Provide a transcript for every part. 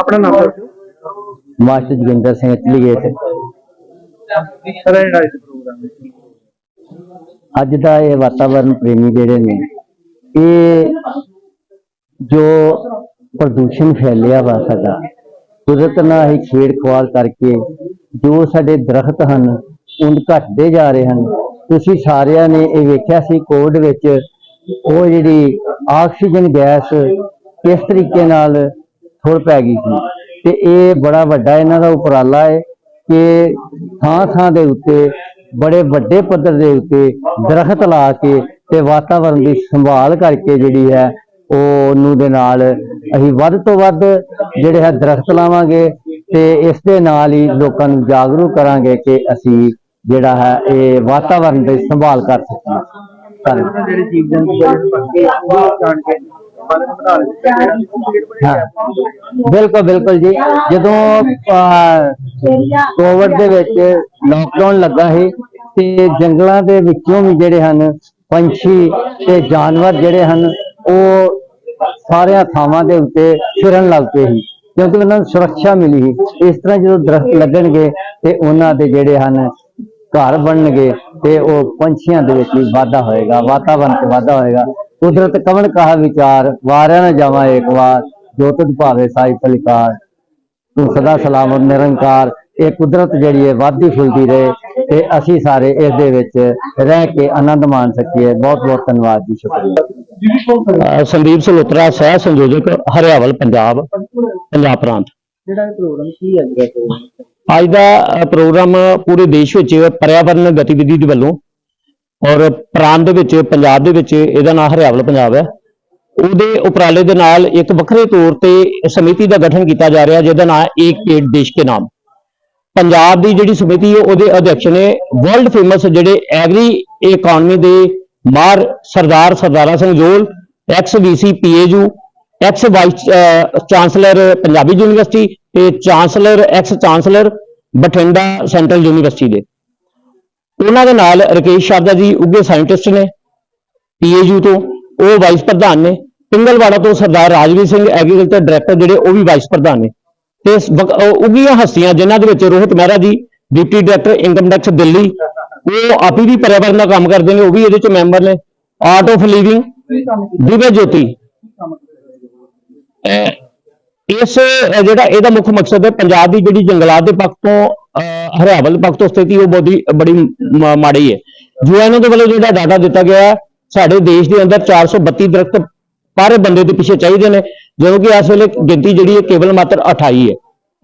ਆਪਣਾ ਨਾਮ ਦੱਸੋ। ਮਾਸਟਰ ਜੋਗਿੰਦਰ ਸਿੰਘ ਚਲੀਗੇਟ ਸਰ ਇਹ ਜਿਹੜਾ ਇਸ ਪ੍ਰੋਗਰਾਮ ਹੈ ਅੱਜ ਦਾ ਇਹ ਵਾਤਾਵਰਣ ਪ੍ਰੇਮੀ ਜਿਹੜੇ ਨੇ ਇਹ ਜੋ ਪ੍ਰਦੂਸ਼ਣ ਫੈਲਿਆ ਵਾ ਸਾਡਾ ਕੁਦਰਤ ਨਾਲ ਹੀ ਛੇੜ ਖਵਾਲ ਕਰਕੇ ਜੋ ਸਾਡੇ ਦਰਖਤ ਹਨ ਉਹ ਘਟਦੇ ਜਾ ਰਹੇ ਹਨ। ਤੁਸੀਂ ਸਾਰਿਆਂ ਨੇ ਇਹ ਵੇਖਿਆ ਸੀ ਕੋਵਿਡ ਵਿੱਚ ਉਹ ਜਿਹੜੀ ਆਕਸੀਜਨ ਗੈਸ ਕਿਸ ਤਰੀਕੇ ਨਾਲ ਥੋੜ ਪੈ ਗਈ ਸੀ। ਤੇ ਇਹ ਬੜਾ ਵੱਡਾ ਇਹਨਾਂ ਦਾ ਉਪਰਾਲਾ ਹੈ ਕਿ ਥਾਂ ਥਾਂ ਦੇ ਉੱਤੇ, ਬੜੇ ਵੱਡੇ ਪੱਧਰ ਦੇ ਉੱਤੇ ਦਰਖਤ ਲਾ ਕੇ ਤੇ ਵਾਤਾਵਰਣ ਦੀ ਸੰਭਾਲ ਕਰਕੇ ਜਿਹੜੀ ਹੈ ਉਹ ਨੂੰ ਦੇ ਨਾਲ ਅਸੀਂ ਵੱਧ ਤੋਂ ਵੱਧ ਜਿਹੜੇ ਹੈ ਦਰਖਤ ਲਾਵਾਂਗੇ ਤੇ ਇਸ ਦੇ ਨਾਲ ਹੀ ਲੋਕਾਂ ਨੂੰ ਜਾਗਰੂਕ ਕਰਾਂਗੇ ਕਿ ਅਸੀਂ ਜਿਹੜਾ ਹੈ, ਇਹ ਵਾਤਾਵਰਣ ਦੀ ਸੰਭਾਲ ਕਰ ਸਕੀਏ। ਧੰਨਵਾਦ। ਜਿਹੜੇ ਪੱਕੇ, ਉਹ ਜਾਣ ਕੇ ਬਿਲਕੁਲ ਬਿਲਕੁਲ ਜੀ। ਜਦੋਂ ਕੋਵਿਡ ਦੇ ਵਿੱਚ ਲੋਕਡਾਊਨ ਲੱਗਾ ਸੀ ਤੇ ਜੰਗਲਾਂ ਦੇ ਵਿੱਚੋਂ ਵੀ ਜਿਹੜੇ ਹਨ, ਪੰਛੀ ਤੇ ਜਾਨਵਰ ਜਿਹੜੇ ਹਨ, ਉਹ ਸਾਰਿਆਂ ਥਾਵਾਂ ਦੇ ਉੱਤੇ ਫਿਰਨ ਲੱਗ ਪਏ ਸੀ। ਕਿਉਂਕਿ ਉਹਨਾਂ ਨੂੰ ਸੁਰੱਖਿਆ ਮਿਲੀ ਸੀ। ਇਸ ਤਰ੍ਹਾਂ ਜਦੋਂ ਦਰਖਤ ਲੱਗਣਗੇ ਤੇ ਉਹਨਾਂ ਦੇ ਜਿਹੜੇ ਹਨ, ਘਰ ਬਣਨਗੇ ਤੇ ਉਹ ਪੰਛੀਆਂ ਦੇ ਵਿੱਚ ਵੀ ਵਾਧਾ ਹੋਏਗਾ ਵਾਤਾਵਰਣ 'ਚ ਵਾਧਾ ਹੋਏਗਾ। ਕੁਦਰਤ ਕਵਣ ਕਹਾ ਵਿਚਾਰ ਵਾਰਿਆ ਨਾ ਜਾਵਾਂ ਏਕ ਵਾਰ ਜੋ ਤੁਧ ਭਾਵੇ ਸਾਈ ਫਲਿਕਾਰ। ਤੂੰ ਸਦਾ ਸਲਾਮਤ ਨਿਰੰਕਾਰ ਇਹ ਕੁਦਰਤ ਜਿਹੜੀ ਹੈ ਵਾਧੀ ਫੁੱਲਦੀ ਰਹੇ ਤੇ ਅਸੀਂ ਸਾਰੇ ਇਸ ਦੇ ਵਿੱਚ ਰਹਿ ਕੇ ਆਨੰਦ ਮਾਣ ਸਕੀਏ। ਬਹੁਤ ਬਹੁਤ ਧੰਨਵਾਦ ਜੀ ਸ਼ੁਕਰੀਆ। ਸੰਦੀਪ ਸਲੋਤਰਾ ਸਹਿ ਸੰਯੋਜਕ ਹਰਿਆਵਲ ਪੰਜਾਬ ਪੰਜਾਬ ਪ੍ਰਾਂਤ। ਜਿਹੜਾ ਇਹ ਪ੍ਰੋਗਰਾਮ ਕੀ ਹੈ ਅੱਜ ਦਾ ਪ੍ਰੋਗਰਾਮ ਪੂਰੇ ਦੇਸ਼ ਵਿੱਚ ਪਰਿਆਵਰਨ ਗਤੀਵਿਧੀ ਦੇ ਵੱਲੋਂ ਔਰ ਪ੍ਰਾਂਤ ਦੇ ਵਿੱਚ, ਪੰਜਾਬ ਦੇ ਵਿੱਚ ਇਹਦਾ ਨਾਮ ਹਰਿਆਵਲ ਪੰਜਾਬ ਹੈ। ਉਹਦੇ ਉਪਰਾਲੇ ਦੇ ਨਾਲ ਇੱਕ ਵੱਖਰੇ ਤੌਰ ਤੇ ਸਮਿਤੀ ਦਾ ਗਠਨ ਕੀਤਾ ਜਾ ਰਿਹਾ, ਜਿਹਦਾ ਨਾਮ ਹੈ ਏਕ ਪੇੜ ਦੇਸ਼ ਕੇ ਨਾਮ। ਪੰਜਾਬ ਦੀ ਜਿਹੜੀ ਸਮਿਤੀ ਹੈ, ਉਹਦੇ ਅਧਿਕਸ਼ ਨੇ ਵਰਲਡ ਫੇਮਸ ਜਿਹੜੇ ਐਗਰੀ ਇਕਨੋਮੀ ਦੇ ਮਾਰ Sardar Sardara Singh Johl ex VC PAU ex vice chancellor Punjabi university ਤੇ chancellor ex chancellor Bathinda central university ਦੇ। ਉਹਨਾਂ ਦੇ ਨਾਲ ਰਕੇਸ਼ ਸ਼ਾਰਦਾ ਜੀ ਉੱਗੇ ਸਾਇੰਟਿਸਟ ਨੇ ਪੀਏਯੂ ਤੋਂ ਉਹ ਵਾਈਸ ਪ੍ਰਧਾਨ ਨੇ ਪਿੰਗਲਵਾੜਾ ਤੋਂ ਸਰਦਾਰ ਰਾਜਵੀਰ ਸਿੰਘ ਐਗਰੀਕਲਚਰ ਡਾਇਰੈਕਟਰ ਜਿਹੜੇ ਉਹ ਵੀ ਵਾਈਸ ਪ੍ਰਧਾਨ ਨੇ। ਤੇ ਉੱਘੀਆਂ ਹਸਤੀਆਂ ਜਿਨ੍ਹਾਂ ਦੇ ਵਿੱਚ Rohit Mehra ji deputy director income tax Delhi ਉਹ ਆਪ ਵੀ ਪਰਿਆਵਰਣ ਦਾ ਕੰਮ ਕਰਦੇ ਨੇ ਉਹ ਵੀ ਇਹਦੇ ਚ ਮੈਂਬਰ ਨੇ। Art of living Divya Jyoti. ਇਸ ਜਿਹੜਾ ਇਹਦਾ ਮੁੱਖ ਮਕਸਦ ਹੈ ਪੰਜਾਬ ਦੀ ਜਿਹੜੀ ਜੰਗਲਾਤ ਦੇ ਪੱਖ ਤੋਂ ਹਰਿਆਵਲ ਪੱਖ ਤੋਂ ਸਥਿਤੀ ਉਹ ਬਹੁਤੀ ਬੜੀ ਮਾੜੀ ਹੈ। ਜੋ ਯੂਐਨਓ ਦੇ ਵੱਲੋਂ ਜਿਹੜਾ ਡਾਟਾ ਦਿੱਤਾ ਗਿਆ ਹੈ, ਸਾਡੇ ਦੇਸ਼ ਦੇ ਅੰਦਰ 432 ਦਰਖਤ ਪਰ ਬੰਦੇ ਦੇ ਪਿੱਛੇ ਚਾਹੀਦੇ ਨੇ ਜਦੋਂ ਕਿ ਇਸ ਵੇਲੇ ਗਿਣਤੀ ਜਿਹੜੀ ਹੈ ਕੇਵਲ ਮਾਤਰ 28 ਹੈ।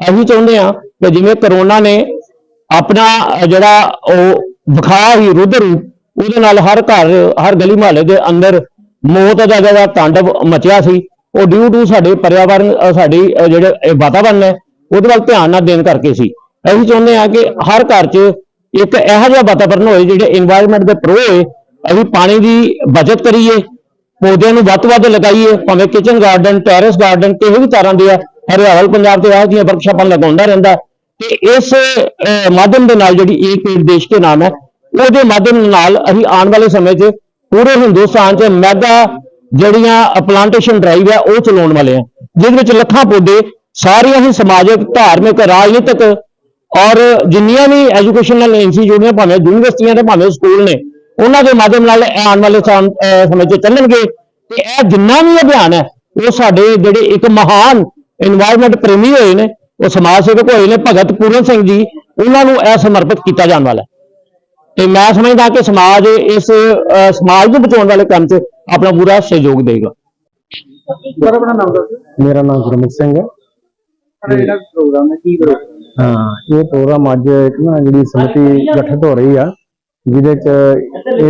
ਅਸੀਂ ਚਾਹੁੰਦੇ ਹਾਂ ਕਿ ਜਿਵੇਂ ਕਰੋਨਾ ਨੇ ਆਪਣਾ ਜਿਹੜਾ ਉਹ ਵਿਖਾਇਆ ਹੀ ਰੁਦਰ ਰੂਪ ਉਹਦੇ ਨਾਲ ਹਰ ਘਰ ਹਰ ਗਲੀ ਮੁਹੱਲੇ ਦੇ ਅੰਦਰ ਮੌਤ ਦਾ ਜਿਹੜਾ ਤਾਂਡਵ ਮਚਿਆ ਸੀ ਉਹ ਡਿਊ ਟੂ ਸਾਡੇ ਪਰਿਆਵਰਨ ਸਾਡੀ ਜਿਹੜੇ ਇਹ ਵਾਤਾਵਰਨ ਹੈ ਉਹਦੇ ਵੱਲ ਧਿਆਨ ਨਾ ਦੇਣ ਕਰਕੇ ਸੀ। ਅਸੀਂ ਚਾਹੁੰਦੇ ਆ ਕਿ ਹਰ ਘਰ 'ਚ ਇੱਕ ਇਹੋ ਜਿਹਾ ਵਾਤਾਵਰਨ ਹੋਏ ਜਿਹੜੇ এনवायरमेंट ਦੇ ਪ੍ਰੋ ਹੋਏ, ਅਸੀਂ ਪਾਣੀ ਦੀ ਬਚਤ ਕਰੀਏ, ਪੌਦਿਆਂ ਨੂੰ ਵੱਧ ਵੱਧ ਲਗਾਈਏ, ਭਾਵੇਂ ਕਿਚਨ ਗਾਰਡਨ ਟੈਰੇਸ ਗਾਰਡਨ ਕਿਸੇ ਵੀ ਤਰ੍ਹਾਂ ਦੇ ਆ ਹਰਿਆਵਲ ਪੰਜਾਬ ਦੇ ਆਹ ਦੀਆਂ ਵਰਕਸ਼ਾਪਾਂ ਲਗਾਉਂਦਾ ਰਹਿੰਦਾ, ਤੇ ਇਸ ਮਾਧਿਅਮ ਦੇ ਨਾਲ ਜਿਹੜੀ ਇਹ ਪੇੜ ਦੇਸ਼ ਦੇ ਨਾਮ ਹੈ, ਉਹਦੇ ਮਾਧਿਅਮ ਨਾਲ ਅਸੀਂ ਆਉਣ ਵਾਲੇ ਸਮੇਂ 'ਚ ਪੂਰੇ ਹਿੰਦੁਸਤਾਨ 'ਚ ਮੈਗਾ ਜਿਹੜੀਆਂ ਪਲਾਂਟੇਸ਼ਨ ਡਰਾਈਵ ਹੈ ਉਹ ਚਲਾਉਣ ਵਾਲੇ ਆ ਜਿਸ ਵਿੱਚ ਲੱਖਾਂ ਪੌਦੇ ਸਾਰੀਆਂ ਹੀ ਸਮਾਜਿਕ, ਧਾਰਮਿਕ, ਰਾਜਨੀਤਿਕ ਔਰ ਜਿੰਨੀਆਂ ਵੀ ਐਜੂਕੇਸ਼ਨ ਨਾਲ ਭਾਵੇਂ ਯੂਨੀਵਰਸਿਟੀਆਂ ਤੇ ਭਾਵੇਂ ਸਕੂਲ ਨੇ ਉਹਨਾਂ ਦੇ ਮਾਧਿਅਮ ਨਾਲ ਆਉਣ ਵਾਲੇ ਸਮੇਂ 'ਚ ਚੱਲਣਗੇ ਤੇ ਇਹ ਜਿੰਨਾ ਵੀ ਅਭਿਆਨ ਹੈ ਉਹ ਸਾਡੇ ਜਿਹੜੇ ਇੱਕ ਮਹਾਨ এনवायरमेंट ਪ੍ਰੇਮੀ ਹੋਏ ਨੇ ਉਹ ਸਮਾਜ ਸੇਵਕ ਹੋਏ ਨੇ ਭਗਤ ਪੂਰਨ ਸਿੰਘ ਜੀ ਉਹਨਾਂ ਨੂੰ ਇਹ ਸਮਰਪਿਤ ਕੀਤਾ ਜਾਣ ਵਾਲਾ ਤੇ ਮੈਂ ਸਮਝਦਾ ਕਿ ਸਮਾਜ ਇਸ ਸਮਾਜ ਨੂੰ ਬਚਾਉਣ ਵਾਲੇ ਕੰਮ 'ਚ ਆਪਣਾ ਪੂਰਾ ਸਹਿਯੋਗ ਦੇਗਾ ਮੇਰਾ ਨਾਮ ਗੁਰਮੁਖ ਸਿੰਘ ਹੈ। ਜਿਹੜਾ ਪ੍ਰੋਗਰਾਮ ਹੈ ਕੀ ਪ੍ਰੋਗਰਾਮ ਹਾਂ, ਇਹ ਪ੍ਰੋਗਰਾਮ ਅੱਜ ਇੱਕ ਨਾ ਜਿਹੜੀ ਸਮਿਤੀ ਗਠਿਤ ਹੋ ਰਹੀ ਆ, ਜਿਹਦੇ ਚ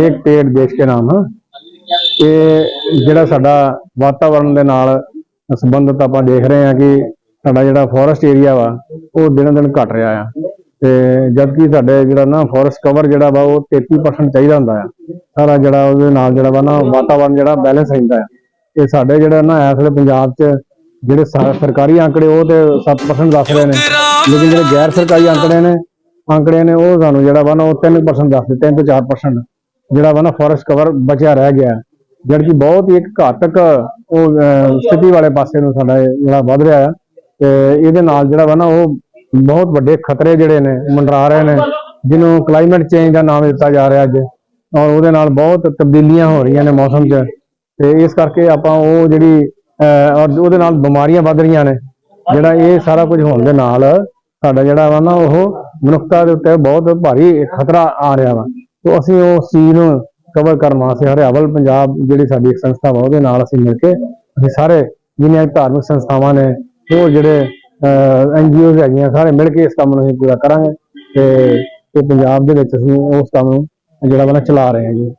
ਇੱਕ ਪੇੜ ਦੇਸ਼ ਕੇ ਨਾਮ ਹੈ ਇਹ ਜਿਹੜਾ ਸਾਡਾ ਵਾਤਾਵਰਣ ਦੇ ਨਾਲ ਸੰਬੰਧਿਤ ਆਪਾਂ ਦੇਖ ਰਹੇ ਹਾਂ ਕਿ ਸਾਡਾ ਜਿਹੜਾ ਫੋਰੈਸਟ ਏਰੀਆ ਵਾ, ਉਹ ਦਿਨੋਂ ਦਿਨ ਘਟ ਰਿਹਾ ਆ। ਤੇ ਜਦ ਕਿ ਸਾਡੇ ਜਿਹੜਾ ਨਾ ਫੋਰੈਸਟ ਕਵਰ ਜਿਹੜਾ ਵਾ, ਉਹ 33% ਚਾਹੀਦਾ ਹੁੰਦਾ ਆ। ਸਾਰਾ ਜਿਹੜਾ ਉਹਦੇ ਨਾਲ ਜਿਹੜਾ ਵਾ ਨਾ ਵਾਤਾਵਰਣ ਜਿਹੜਾ ਬੈਲੈਂਸ ਰਹਿੰਦਾ ਆ। ਇਹ ਸਾਡੇ ਜਿਹੜਾ ਨਾ ਇਸ ਵੇਲੇ ਪੰਜਾਬ 'ਚ ਜਿਹੜੇ ਸਰਕਾਰੀ ਅੰਕੜੇ, ਉਹ ਤੇ 7% ਦੱਸ ਰਹੇ ਨੇ। ਲੇਕਿਨ ਜਿਹੜੇ ਗੈਰ ਸਰਕਾਰੀ ਆંકੜੇ ਨੇ ਆંકੜੇ ਨੇ, ਉਹ ਸਾਨੂੰ ਜਿਹੜਾ ਵਾ ਉਹ 3% ਦੱਸਦੇ 3 ਤੋਂ 4% ਜਿਹੜਾ ਵਾ ਫੋਰੈਸਟ ਕਵਰ ਬਚਿਆ ਰਹਿ ਗਿਆ। ਜਿਹੜੀ ਕਿ ਬਹੁਤ ਹੀ ਇੱਕ ਘਾਤਕ, ਉਹ ਸਥਿਤੀ ਵਾਲੇ ਪਾਸੇ ਨੂੰ ਸਾਡਾ ਜਿਹੜਾ ਵੱਧ ਰਿਹਾ ਹੈ ਤੇ ਇਹਦੇ ਨਾਲ ਜਿਹੜਾ ਵਾ ਨਾ, ਉਹ ਬਹੁਤ ਵੱਡੇ ਖਤਰੇ ਜਿਹੜੇ ਨੇ, ਮੰਡਰਾ ਰਹੇ ਨੇ, ਜਿਹਨੂੰ ਕਲਾਈਮੇਟ ਚੇਂਜ ਦਾ ਨਾਮ ਦਿੱਤਾ ਜਾ ਰਿਹਾ ਅੱਜ। ਔਰ ਉਹਦੇ ਨਾਲ ਬਹੁਤ ਤਬਦੀਲੀਆਂ ਹੋ ਰਹੀਆਂ ਨੇ ਮੌਸਮ 'ਚ। ਤੇ ਇਸ ਕਰਕੇ ਆਪਾਂ ਉਹ ਜਿਹੜੀ ਔਰ ਉਹਦੇ ਨਾਲ ਬਿਮਾਰੀਆਂ ਵੱਧ ਰਹੀਆਂ ਨੇ। ਜਿਹੜਾ ਇਹ ਸਾਰਾ ਕੁਝ ਹੋਣ ਦੇ ਨਾਲ ਸਾਡਾ ਜਿਹੜਾ ਵਾ ਨਾ, ਉਹ ਮਨੁੱਖਤਾ ਦੇ ਉੱਤੇ ਬਹੁਤ ਭਾਰੀ ਖਤਰਾ ਆ ਰਿਹਾ ਵਾ। ਤੇ ਅਸੀਂ ਉਸ ਚੀਜ਼ ਨੂੰ ਕਵਰ ਕਰਨ ਵਾਸਤੇ ਹਰਿਆਵਲ, ਪੰਜਾਬ ਜਿਹੜੀ ਸਾਡੀ ਇੱਕ ਸੰਸਥਾ ਵਾ, ਉਹਦੇ ਨਾਲ ਅਸੀਂ ਮਿਲ ਕੇ ਅਸੀਂ ਸਾਰੇ ਜਿੰਨੀਆਂ ਧਾਰਮਿਕ ਸੰਸਥਾਵਾਂ ਨੇ, ਉਹ ਜਿਹੜੇ ਐਨਜੀਓਜ਼ ਹੈਗੀਆਂ, ਸਾਰੇ ਮਿਲ ਕੇ ਇਸ ਕੰਮ ਨੂੰ ਅਸੀਂ ਪੂਰਾ ਕਰਾਂਗੇ। ਤੇ ਤੇ ਪੰਜਾਬ ਦੇ ਵਿੱਚ ਅਸੀਂ ਉਸ ਕੰਮ ਨੂੰ ਜਿਹੜਾ ਵਾ ਨਾ ਚਲਾ ਰਹੇ ਹਾਂ ਜੀ।